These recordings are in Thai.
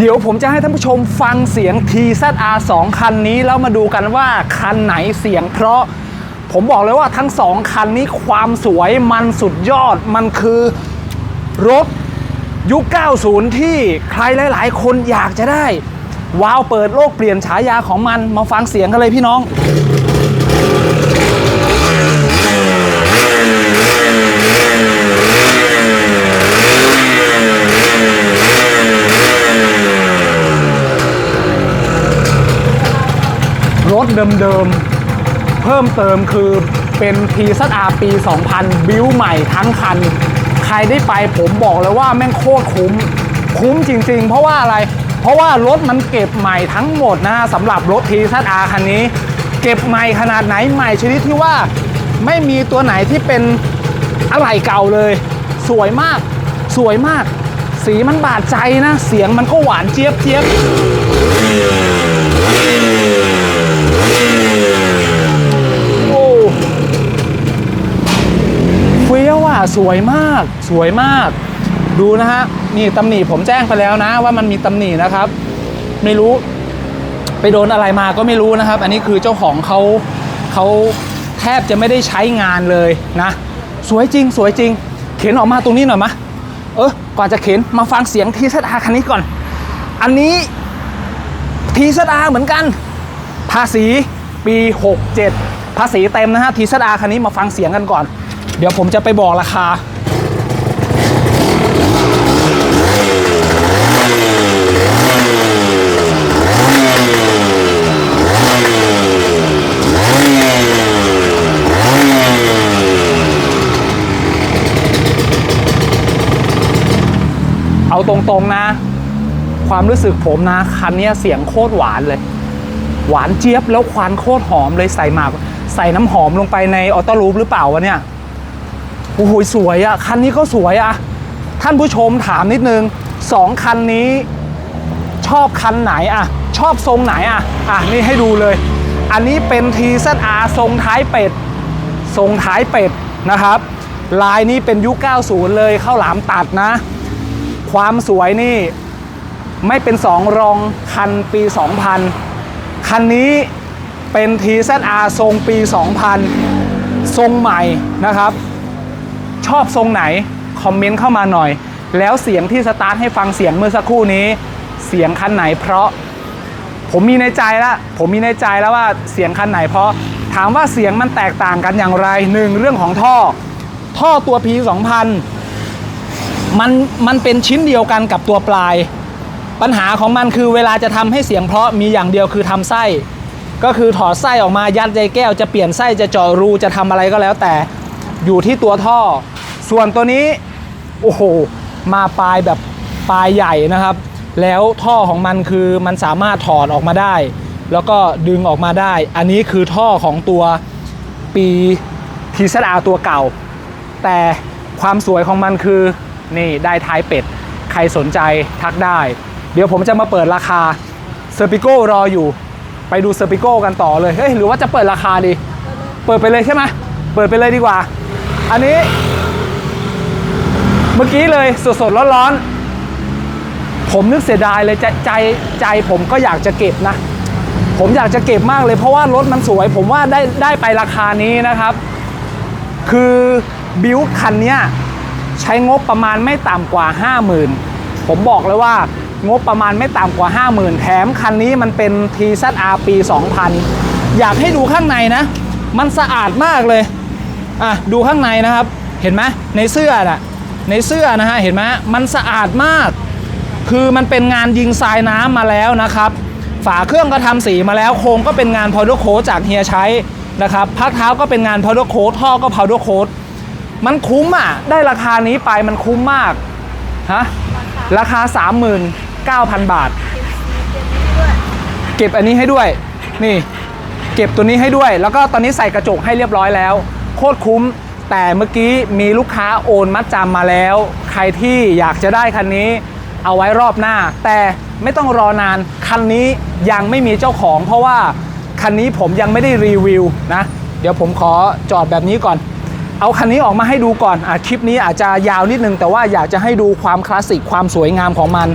เดี๋ยวผมจะให้ท่านผู้ชมฟังเสียง TZR 2 คันนี้ แล้วมาดูกันว่า คันไหนเสียงเพราะผมบอกเลยว่าทั้งสองคันนี้ความสวยมันสุดยอดมันคือรถยุค 90 ที่ใครหลาย ๆ คนอยากจะได้ ว้าวเปิดโลกเปลี่ยนฉายาของมันมาฟังเสียงกันเลยพี่น้อง รถเดิมๆ เพิ่มเติมคือเป็น t z r ปี 2000 บิวใหม่ทั้งคัน ใครได้ไปผมบอกเลยว่าแม่งโคตรคุ้ม คุ้มจริงๆ เพราะว่าอะไร เพราะว่ารถมันเก็บใหม่ทั้งหมดนะสำหรับรถ t z r คันนี้ เก็บใหม่ขนาดไหนใหม่ชนิดที่ว่าไม่มีตัวไหนที่เป็นอะไรเก่าเลย สวยมาก สวยมาก สีมันบาดใจนะ เสียงมันก็หวานเจี๊ยบเจี๊ยบ โอ้เฟี้ยวอะ สวยมาก สวยมาก ดูนะฮะ นี่ตำหนิผมแจ้งไปแล้วนะ ว่ามันมีตำหนินะครับ ไม่รู้ ไปโดนอะไรมาก็ไม่รู้นะครับ อันนี้คือเจ้าของเขาเขาแทบจะไม่ได้ใช้งานเลยนะ สวยจริง สวยจริง เข็นออกมาตรงนี้หน่อยมะ เออก่อนจะเข็นมาฟังเสียงทีซอาคันนี้ก่อน อันนี้ทีซอาเหมือนกัน ภาษีปี 67 ภาษีเต็มนะฮะทีซอาคันนี้มาฟังเสียงกันก่อน เดี๋ยวผมจะไปบอกราคา เอาตรงๆนะ ความรู้สึกผมนะ คันนี้เสียงโคตรหวานเลย หวานเจี๊ยบแล้วควันโคตรหอมเลยใส่หมาก ใส่น้ำหอมลงไปในออโต้รูปหรือเปล่าวะเนี่ย โอ้โหสวยอะคันนี้ก็สวยอะท่านผู้ชมถามนิดนึงสองคันนี้ชอบคันไหนอะชอบทรงไหนอะอะ นี่ให้ดูเลย อันนี้เป็น TZR ทรงท้ายเป็ด ทรงท้ายเป็ดนะครับ ลายนี้เป็นยุค 90 เลยเข้าหลามตัดนะ ความสวยนี่ไม่เป็นสองรองคันปี 2000 คันนี้เป็น TZR ทรงปี 2000 ทรงใหม่นะครับ ชอบทรงไหน คอมเมนต์เข้ามาหน่อย แล้วเสียงที่สตาร์ทให้ฟังเสียงเมื่อสักครู่นี้ เสียงคันไหนเพราะ ผมมีในใจแล้วผมมีในใจแล้วว่าเสียงคันไหนเพราะ ถามว่าเสียงมันแตกต่างกันอย่างไรหนึ่งเรื่องของท่อ ท่อตัว P 2000มันมันเป็นชิ้นเดียวกันกับตัวปลาย ปัญหาของมันคือเวลาจะทำให้เสียงเพราะมีอย่างเดียวคือทำไส้ก็คือถอดไส้ออกมายัดใจแก้วจะเปลี่ยนไส้จะเจาะรูจะทำอะไรก็แล้วแต่อยู่ที่ตัวท่อ ส่วนตัวนี้โอ้โหมาปลายแบบปลายใหญ่นะครับ แล้วท่อของมันคือมันสามารถถอดออกมาได้ แล้วก็ดึงออกมาได้ อันนี้คือท่อของตัวปีทีซาตัวเก่า แต่ความสวยของมันคือนี่ได้ท้ายเป็ด ใครสนใจทักได้ เดี๋ยวผมจะมาเปิดราคาเซอร์ปิโก้รออยู่ ไปดูเซอร์ปิโก้กันต่อเลยเฮ้ยหรือว่าจะเปิดราคาดี เปิดไปเลยใช่ไหมเปิดไปเลยดีกว่า อันนี้ เมื่อกี้เลยสดๆร้อนๆผมนึกเสียดายเลยใจใจใจผมก็อยากจะเก็บนะ ผมอยากจะเก็บมากเลยเพราะว่ารถมันสวย ผมว่าได้ได้ไปราคานี้นะครับ คือบิวคันเนี้ยใช้งบประมาณไม่ต่ำกว่า 50,000 ผมบอกเลยว่างบประมาณไม่ต่ำกว่า 50,000 แถมคันนี้มันเป็น TZR ปี 2000 อยากให้ดูข้างในนะ มันสะอาดมากเลย อะ ดูข้างในนะครับ เห็นไหมในเสื้อน่ะ ในเสื้อนะฮะเห็นไหมมันสะอาดมาก คือมันเป็นงานยิงทรายน้ำมาแล้วนะครับ ฝาเครื่องก็ทำสีมาแล้วโครงก็เป็นงานพาวเดอร์โคจากเฮียใช้นะครับพักเท้าก็เป็นงานพาวเดอร์โคท่อก็พาวเดอร์โคมันคุ้มอะได้ราคานี้ไปมันคุ้มมากฮะราคา 39,000 บาท เก็บอันนี้ให้ด้วยนี่ เก็บตัวนี้ให้ด้วย แล้วก็ตอนนี้ใส่กระจกให้เรียบร้อยแล้ว โคตรคุ้ม แต่เมื่อกี้มีลูกค้าโอนมัดจำมาแล้ว ใครที่อยากจะได้คันนี้เอาไว้รอบหน้า แต่ไม่ต้องรอนาน คันนี้ยังไม่มีเจ้าของ เพราะว่าคันนี้ผมยังไม่ได้รีวิวนะ เดี๋ยวผมขอจอดแบบนี้ก่อน เอาคันนี้ออกมาให้ดูก่อนอะคลิปนี้อาจจะยาวนิดนึง แต่ว่าอยากจะให้ดูความคลาสสิกความสวยงามของมัน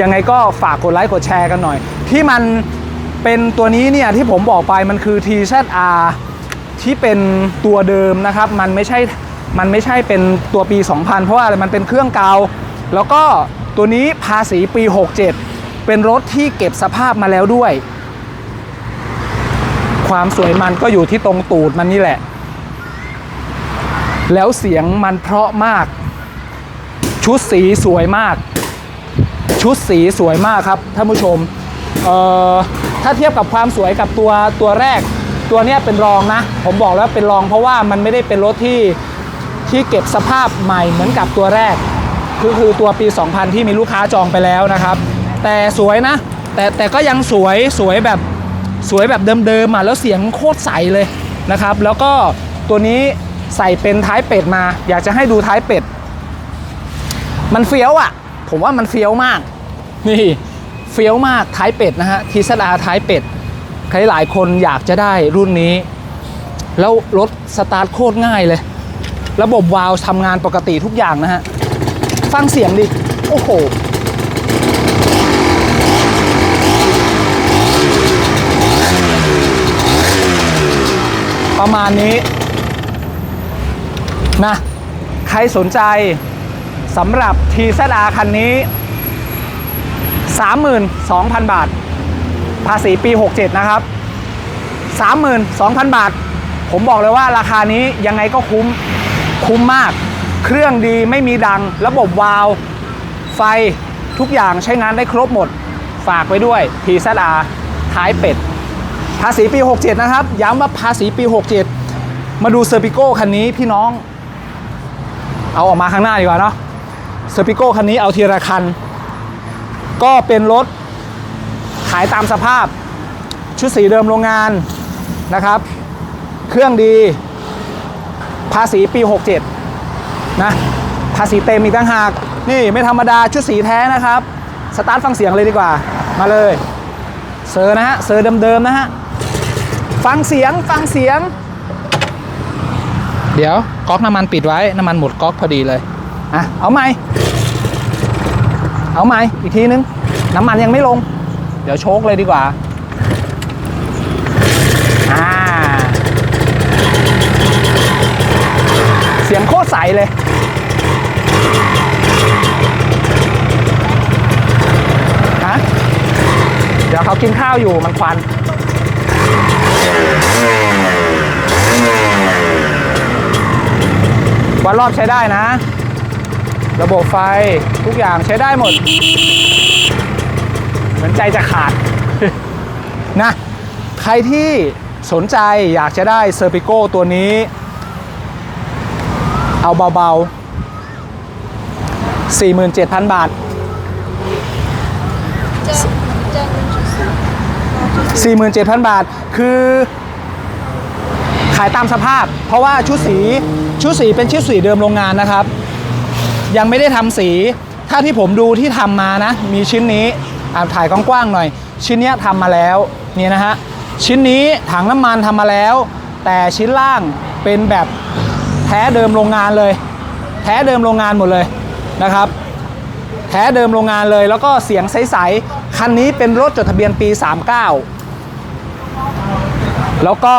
ยังไงก็ฝากกดไลค์กดแชร์กันหน่อย ที่มันเป็นตัวนี้เนี่ยที่ผมบอกไปมันคือ TZR ที่เป็นตัวเดิมนะครับมันไม่ใช่มันไม่ใช่เป็นตัวปี 2000 เพราะว่าอะไรมันเป็นเครื่องเก่าแล้วก็ตัวนี้ภาษีปี 67 เป็นรถที่เก็บสภาพมาแล้วด้วย ความสวยมันก็อยู่ที่ตรงตูดมันนี่แหละ แล้วเสียงมันเพราะมาก ชุดสีสวยมาก ชุดสีสวยมากครับท่านผู้ชม เอ่อ ถ้าเทียบกับความสวยกับตัวตัวแรก ตัวนี้เป็นรองนะ ผมบอกแล้วเป็นรองเพราะว่ามันไม่ได้เป็นรถที่ที่เก็บสภาพใหม่เหมือนกับตัวแรกคือคือตัวปี 2000 ที่มีลูกค้าจองไปแล้วนะครับ แต่สวยนะ แต่แต่ก็ยังสวยสวยแบบสวยแบบเดิมๆอะแล้วเสียงโคตรใสเลยนะครับ แล้วก็ตัวนี้ใส่เป็นท้ายเป็ดมา อยากจะให้ดูท้ายเป็ด มันเฟี้ยวอะ ผมว่ามันเฟี้ยวมาก นี่เฟี้ยวมากท้ายเป็ดนะฮะทีซดาท้ายเป็ด ใครหลายคนอยากจะได้รุ่นนี้ แล้วรถสตาร์ทโคตรง่ายเลย ระบบวาล์วทำงานปกติทุกอย่างนะฮะ ฟังเสียงดิ โอ้โห ประมาณนี้ นะ ใครสนใจสำหรับ TZR คันนี้ 32,000 บาท ภาษีปี 67 นะครับ 32,000 บาท ผมบอกเลยว่าราคานี้ยังไงก็คุ้ม คุ้มมาก เครื่องดีไม่มีดัง ระบบวาล์วไฟทุกอย่างใช้งานได้ครบหมด ฝากไว้ด้วย TZR ท้ายเป็ด ภาษีปี 67 นะครับ ย้ำว่าภาษีปี 67 มาดูเซอร์ปิโก้คันนี้พี่น้อง เอาออกมาข้างหน้าดีกว่าเนาะเซอร์ปิโก้คันนี้เอาทีละคัน ก็เป็นรถายตามสภาพ ชุดสีเดิมโรงงานนะครับ เครื่องดี ภาษีปี 67 นะ ภาษีเต็มอีกต่างหาก นี่ไม่ธรรมดาชุดสีแท้นะครับ สตาร์ทฟังเสียงเลยดีกว่า มาเลย เซอร์นะฮะ เซอร์เดิมๆนะฮะ ฟังเสียง ฟังเสียง เดี๋ยวก๊อกน้ำมันปิดไว้ น้ำมันหมดก๊อกพอดีเลย อะ เอาไหม เอาไหมอีกทีนึง น้ำมันยังไม่ลง เดี๋ยวโชคเลยดีกว่าอ่าเสียงโคตรใสเลย ฮะ เดี๋ยวเขากินข้าวอยู่มันควันวันรอบใช้ได้นะ ระบบไฟทุกอย่างใช้ได้หมด เหมือนใจจะขาดนะใครที่สนใจอยากจะได้เซอร์ปิโก้ตัวนี้ เอาเบาๆ 47,000 บาท 47,000 บาทคือขายตามสภาพ เพราะว่าชุดสีชุดสีเป็นชุดสีเดิมโรงงานนะครับ ยังไม่ได้ทำสี ถ้าที่ผมดูที่ทำมานะ มีชิ้นนี้ อ่าถ่ายกว้างๆหน่อย ชิ้นเนี้ยทำมาแล้วนี่นะฮะชิ้นนี้ถังน้ำมันทำมาแล้ว แต่ชิ้นล่างเป็นแบบแท้เดิมโรงงานเลย แท้เดิมโรงงานหมดเลยนะครับแท้เดิมโรงงานเลย แล้วก็เสียงใสๆคันนี้เป็นรถจดทะเบียนปี 39 แล้วก็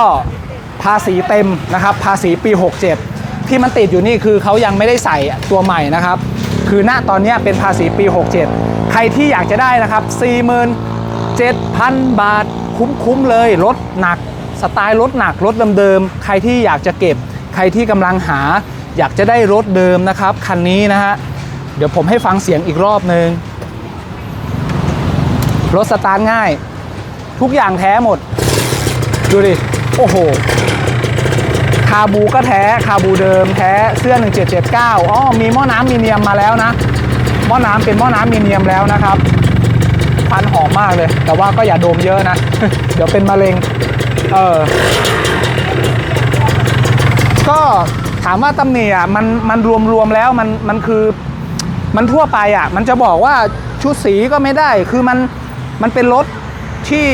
ภาษีเต็มนะครับ ภาษีปี 67 ที่มันติดอยู่นี่คือเขายังไม่ได้ใส่ตัวใหม่นะครับ คือณตอนนี้เป็นภาษีปี 67 รที่อยากจะได้นะครับ 47,000 บาทคุ้มๆเลย รถหนัก สไตล์รถหนัก รถเดิมๆ ใครที่อยากจะเก็บ ใครที่กำลังหา อยากจะได้รถเดิมนะครับ คันนี้นะฮะ เดี๋ยวผมให้ฟังเสียงอีกรอบหนึ่งรถสตาร์ทง่าย ทุกอย่างแท้หมด ดูดิ โอ้โห คาบูก็แท้ คาบูเดิมแท้ เสื้อ 1779อ๋อมีหม้อน้ำมีเนียมมาแล้วนะ หม้อน้ำเป็นหม้อน้ำมีเนียมแล้วนะครับควันหอมมากเลย แต่ว่าก็อย่าโดมเยอะนะ เดี๋ยวเป็นมะเร็ง เออ ก็ถามว่าตำหนิอะมันมันรวมรวมแล้วมันมันคือมันทั่วไปอะ มันจะบอกว่าชุดสีก็ไม่ได้ คือมันมันเป็นรถที่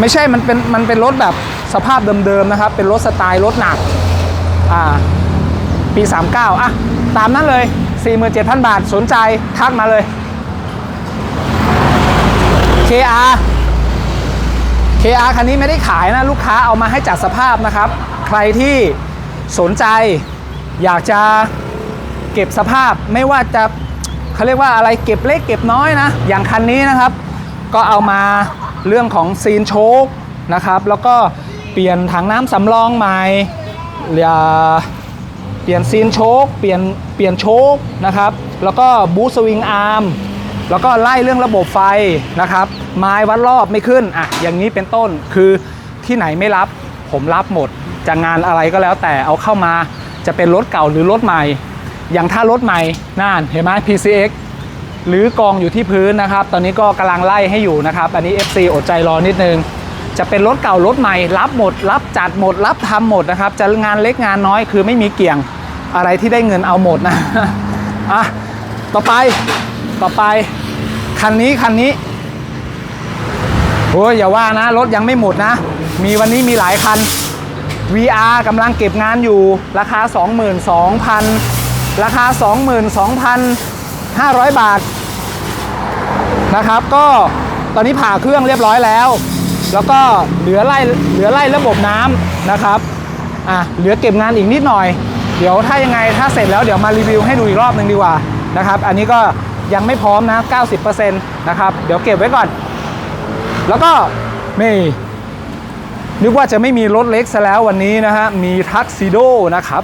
ไม่ใช่ มันเป็นมันเป็นรถแบบสภาพเดิมๆนะครับ เป็นรถสไตล์รถหนัก อ่า ปี 39 อะ ตามนั้นเลย 47,000 บาทสนใจทักมาเลย KR KR คันนี้ไม่ได้ขายนะ ลูกค้าเอามาให้จัดสภาพนะครับ ใครที่สนใจอยากจะเก็บสภาพไม่ว่าจะเขาเรียกว่าอะไรเก็บเล็กเก็บน้อยนะ อย่างคันนี้นะครับ ก็เอามาเรื่องของซีนโชคนะครับ แล้วก็เปลี่ยนถังน้ำสำรองใหม่ ปลี่ยนซีนโชคเปลี่ยนเปลี่ยนโชคนะครับ แล้วก็บูสวิงอาร์มแล้วก็ไล่เรื่องระบบไฟนะครับ ไม้วัดรอบไม่ขึ้นอะอย่างนี้เป็นต้นคือที่ไหนไม่รับผมรับหมดจะงานอะไรก็แล้วแต่เอาเข้ามาจะเป็นรถเก่าหรือรถใหม่ อย่างถ้ารถใหม่น่านเห็นไหม PCX หรือกองอยู่ที่พื้นนะครับ ตอนนี้ก็กำลังไล่ให้อยู่นะครับ อันนี้ FC อดใจรอนิดนึง จะเป็นรถเก่ารถใหม่ รับหมด รับจัดหมด รับทำหมดนะครับ จะงานเล็กงานน้อยคือไม่มีเกี่ยง อะไรที่ได้เงินเอาหมดนะอะต่อไปต่อไป คันนี้คันนี้โอ้ยอย่าว่านะ รถยังไม่หมดนะ มีวันนี้มีหลายคัน VR กำลังเก็บงานอยู่ราคา 22,000 ราคา 22,500 บาท นะครับ ก็ตอนนี้ผ่าเครื่องเรียบร้อยแล้ว แล้วก็เหลือไล่เหลือไล่ระบบน้ำนะครับอะเหลือเก็บงานอีกนิดหน่อย เดี๋ยวถ้ายังไงถ้าเสร็จแล้วเดี๋ยวมารีวิวให้ดูอีกรอบหนึ่งดีกว่านะครับอันนี้ก็ยังไม่พร้อมนะ 90%นะครับเดี๋ยวเก็บไว้ก่อน แล้วก็นี่นึกว่าจะไม่มีรถเล็กซะแล้ววันนี้นะฮะมีทักซิโดนะครับ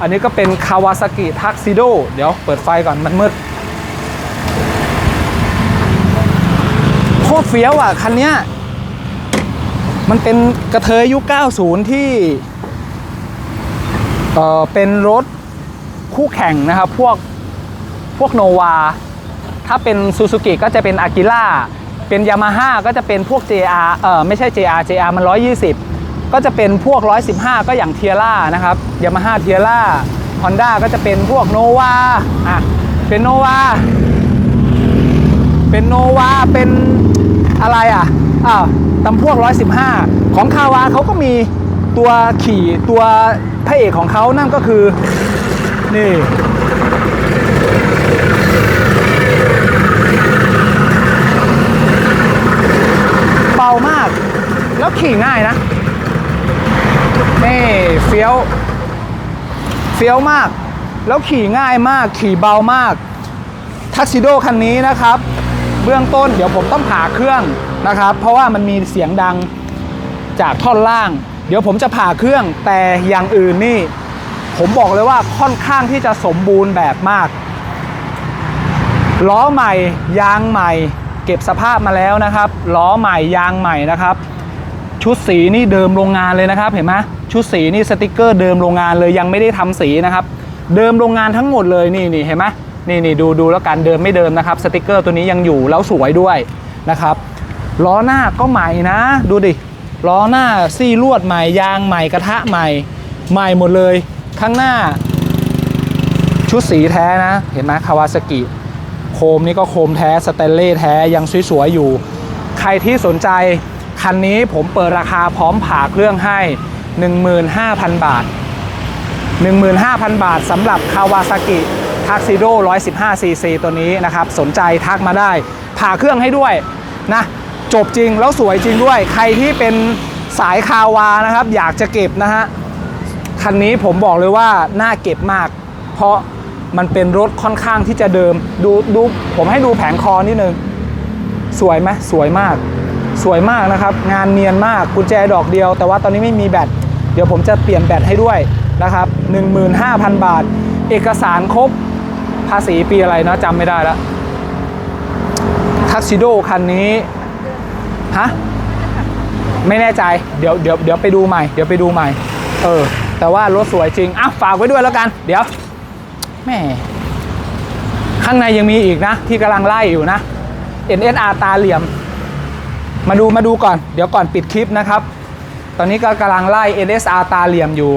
อันนี้ก็เป็นคาวาซากิทักซิโดเดี๋ยวเปิดไฟก่อนมันมืดโคตรเฟี้ยวอะ คันเนี้ยมันเป็นกระเทยยุค 90 ที่ เอ่อเป็นรถคู่แข่งนะครับ พวกพวกโนวาถ้าเป็นซูซูกิก็จะเป็นอากิล่าเป็นยามาฮ่าก็จะเป็นพวก JR เออไม่ใช่ JR JR มัน 120 ก็จะเป็นพวก 115 ก็อย่างเทียร่านะครับยามาฮ่าเทียร่าฮอนด้าก็จะเป็นพวกโนวาอะเป็นโนวาเป็นโนวาเป็นอะไรอะอ้าวตำพวก 115 ของคาวาเขาก็มี ตัวขี่ตัวพระเอกของเขานั่นก็คือ นี่ เบามาก แล้วขี่ง่ายนะ นี่เฟี้ยวเฟี้ยวมาก แล้วขี่ง่ายมาก ขี่เบามาก ทักซิโดคันนี้นะครับ เบื้องต้นเดี๋ยวผมต้องผ่าเครื่องนะครับ เพราะว่ามันมีเสียงดังจากท่อนล่าง เดี๋ยวผมจะผ่าเครื่องแต่อย่างอื่นนี่ ผมบอกเลยว่าค่อนข้างที่จะสมบูรณ์แบบมากล้อใหม่ยางใหม่ เก็บสภาพมาแล้วนะครับล้อใหม่ยางใหม่นะครับ ชุดสีนี่เดิมโรงงานเลยนะครับเห็นไหมชุดสีนี่สติกเกอร์เดิมโรงงานเลยยังไม่ได้ทำสีนะครับ เดิมโรงงานทั้งหมดเลยนี่นี่เห็นไหมนี่นี่ดูดูแล้วกันเดิมไม่เดิมนะครับสติกเกอร์ตัวนี้ยังอยู่แล้วสวยด้วยนะครับล้อหน้าก็ใหม่นะ ดูดิ ล้อหน้าซี่ลวดใหม่ยางใหม่กระทะใหม่ ใหม่หมดเลย ข้างหน้า ชุดสีแท้นะ เห็นไหมคาวาซากิโคมนี่ก็โคมแท้สเตนเล่แท้ยังสวยๆอยู่ ใครที่สนใจคันนี้ผมเปิดราคาพร้อมผ่าเครื่องให้ 15,000 บาท 15,000 บาทสำหรับคาวาซากิทักซิโด 115cc ตัวนี้นะครับ สนใจทักมาได้ ผ่าเครื่องให้ด้วยนะ จบจริงแล้วสวยจริงด้วย ใครที่เป็นสายคาวานะครับ อยากจะเก็บนะฮะคันนี้ผมบอกเลยว่าน่าเก็บมาก เพราะมันเป็นรถค่อนข้างที่จะเดิม ดูดูผมให้ดูแผงคอนิดนึง สวยไหมสวยมาก สวยมากนะครับ งานเนียนมากกุญแจดอกเดียว แต่ว่าตอนนี้ไม่มีแบตเดี๋ยวผมจะเปลี่ยนแบตให้ด้วยนะครับ 15,000 บาท เอกสารครบภาษีปีอะไรนะจำไม่ได้แล้วทักซิโดคันนี้ ฮะไม่แน่ใจเดี๋ยวเดี๋ยวเดี๋ยวไปดูใหม่เดี๋ยวไปดูใหม่ เออ แต่ว่ารถสวยจริงอะฝากไว้ด้วยแล้วกัน เดี๋ยวแม่ข้างในยังมีอีกนะ ที่กำลังไล่อยู่นะ NSR ตาเหลี่ยม มาดูมาดูก่อน เดี๋ยวก่อนปิดคลิปนะครับ ตอนนี้ก็กำลังไล่ NSR ตาเหลี่ยมอยู่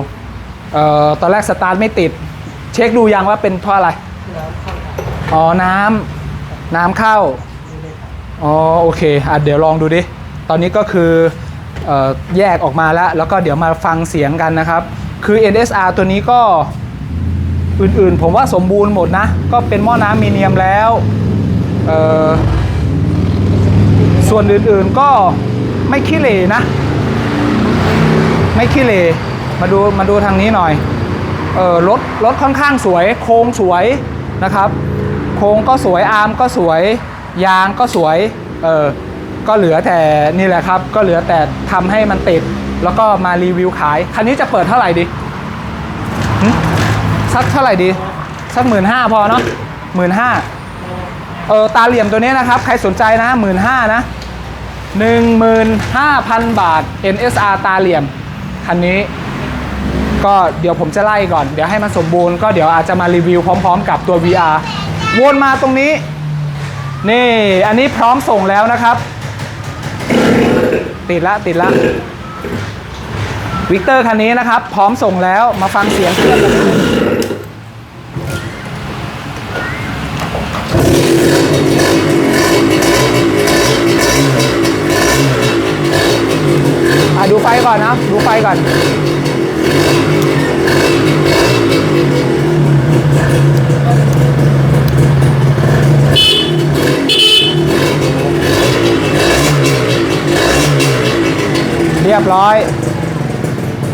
เอ่อตอนแรกสตาร์ทไม่ติด เช็คดูยังว่าเป็นเพราะอะไร อ๋อน้ำน้ำเข้า อ๋อโอเคอะเดี๋ยวลองดูดิ ตอนนี้ก็คืออแยกออกมาแล้ว แล้วก็เดี๋ยวมาฟังเสียงกันนะครับ คือ NSR ตัวนี้ก็อื่นๆ ผมว่าสมบูรณ์หมดนะ ก็เป็นหม้อน้ำมีเนียมแล้วส่วนอื่นๆก็ไม่ขี้เหร่นะ ไม่ขี้เหร่มาดูมาดูทางนี้หน่อยเออรถรถค่อนข้างสวย โครงสวยนะครับ โครงก็สวยอาร์มก็สวย ยางก็สวย เออ ก็เหลือแต่นี่แหละครับ ก็เหลือแต่ทำให้มันติด แล้วก็มารีวิวขาย คันนี้จะเปิดเท่าไหร่ดีสักเท่าไหร่ดี สักหมื่นห้าพอเนาะหมื่นห้าเออตาเหลี่ยมตัวนี้นะครับ ใครสนใจนะหมื่นห้านะหนึ่งหมื่นห้าพันบาท NSR ตาเหลี่ยม คันนี้ ก็เดี๋ยวผมจะไล่ก่อน เดี๋ยวให้มันสมบูรณ์ก็เดี๋ยวอาจจะมารีวิวพร้อม ๆ กับตัว VR วนมาตรงนี้ นี่อันนี้พร้อมส่งแล้วนะครับ ติดละติดละวิกเตอร์คันนี้นะครับ พร้อมส่งแล้วมาฟังเสียงเครื่องกันหน่อยอะดูไฟก่อนนะ ดูไฟก่อน ร้อย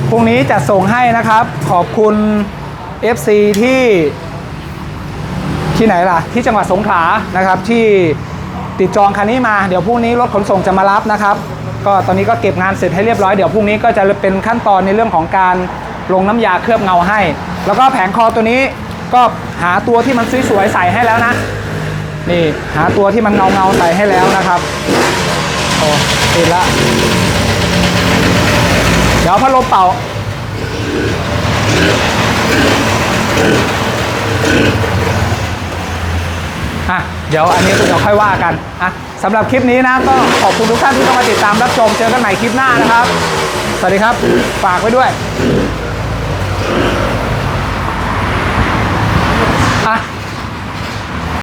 พรุ่งนี้จะส่งให้นะครับ ขอบคุณ FC ที่ที่ไหนล่ะ ที่จังหวัดสงขลานะครับ ที่ติดจองคันนี้มาเดี๋ยวพรุ่งนี้รถขนส่งจะมารับนะครับ ก็ตอนนี้ก็เก็บงานเสร็จให้เรียบร้อยเดี๋ยวพรุ่งนี้ก็จะเป็นขั้นตอนในเรื่องของการลงน้ำยาเคลือบเงาให้ แล้วก็แผงคอตัวนี้ก็หาตัวที่มันสวยๆใส่ให้แล้วนะ นี่หาตัวที่มันเงาเงาๆใส่ให้แล้วนะครับโอ้ติดละี๋ยวพัดลมเป่าอะเดี๋ยวอันนี้เดี๋ยวค่อยว่ากัน อะสำหรับคลิปนี้นะก็ขอบคุณทุกท่านที่เข้ามาติดตามรับชมเจอกันใหม่คลิปหน้านะครับ สวัสดีครับ ฝากไว้ด้วย อะ